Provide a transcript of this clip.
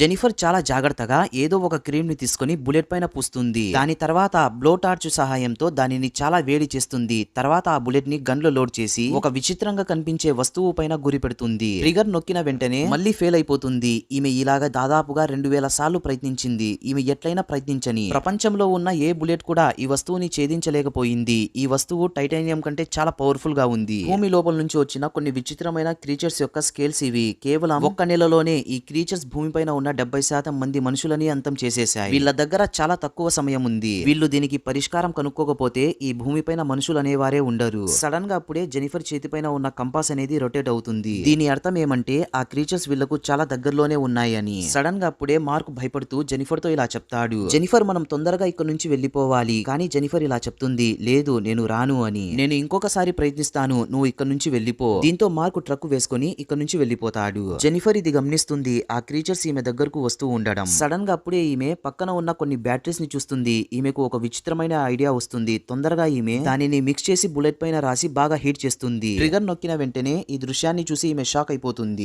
Jennifer చాలా జాగ్రత్తగా ఏదో ఒక క్రీమ్ని తీసుకుని బుల్లెట్ పైన పూస్తుంది. దాని తర్వాత బ్లో టార్చ్ సహాయంతో దానిని చాలా వేడి చేస్తుంది. తర్వాత ఆ బుల్లెట్ని గన్లో లోడ్ చేసి ఒక విచిత్రంగా కనిపించే వస్తువు పైన గురి పెడుతుంది. ట్రిగర్ నొక్కిన వెంటనే మళ్ళీ ఫెయిల్ అయిపోతుంది. ఈమె ఇలాగా దాదాపుగా రెండు వేల సార్లు ప్రయత్నించింది. ఈమె ఎట్లయినా ప్రయత్నించని ప్రపంచంలో ఉన్న ఏ బుల్లెట్ కూడా ఈ వస్తువుని ఛేదించలేకపోయింది. ఈ వస్తువు టైటానియం కంటే చాలా పవర్ఫుల్గా ఉంది. భూమి లోపల నుంచి వచ్చిన కొన్ని విచిత్రమైన క్రీచర్స్ యొక్క స్కేల్స్ ఇవి. కేవలం ఒక్క నెలలోనే ఈ క్రీచర్స్ భూమిపైన ఉన్న డెబ్బై శాతం మంది మనుషులని అంతం చేసేశాయి. వీళ్ళ దగ్గర చాలా తక్కువ సమయం ఉంది. వీళ్ళు దీనికి పరిష్కారం కనుక్కోకపోతే ఈ భూమిపైన మనుషులు అనేవారే ఉండరు. సడన్గా అప్పుడే జెనిఫర్ చేతిపైన ఉన్న కంపాస్ అనేది రొటేట్ అవుతుంది. దీని అర్థం ఏమంటే ఆ క్రీచర్స్ వీళ్ళకు చాలా దగ్గరలోనే ఉన్నాయని. సడన్గా అప్పుడే మార్క్ భయపడుతూ జెనిఫర్తో ఇలా చెప్తాడు. జెనిఫర్ మనం తొందరగా ఇక్కడ నుంచి వెళ్ళిపోవాలి కానీ జెనిఫర్ ఇలా చెప్తుంది. లేదు నేను రాను అని. నేను ఇంకొకసారి ప్రయత్నిస్తాను. నువ్వు ఇక్కడ నుంచి వెళ్ళిపో దీంతో మార్క్ ట్రక్ వేసుకుని ఇక్కడ నుంచి వెళ్ళిపోతాడు జెనిఫర్ ఇది గమనిస్తుంది. ఆ క్రీచర్స్ ఈమె దగ్గరకు వస్తూ ఉండడం. సడన్గా అప్పుడే ఈమె పక్కన ఉన్న కొన్ని బ్యాటరీస్ని చూస్తుంది. ఈమెకు ఒక విచిత్రమైన ఐడియా వస్తుంది. తొందరగా ఈమె దానిని మిక్స్ చేసి బుల్లెట్ పైన రాసి బాగా హీట్ చేస్తుంది. ట్రిగర్ నొక్కిన వెంటనే ఈ దృశ్యాన్ని చూసి ఈమె షాక్ అయిపోతుంది.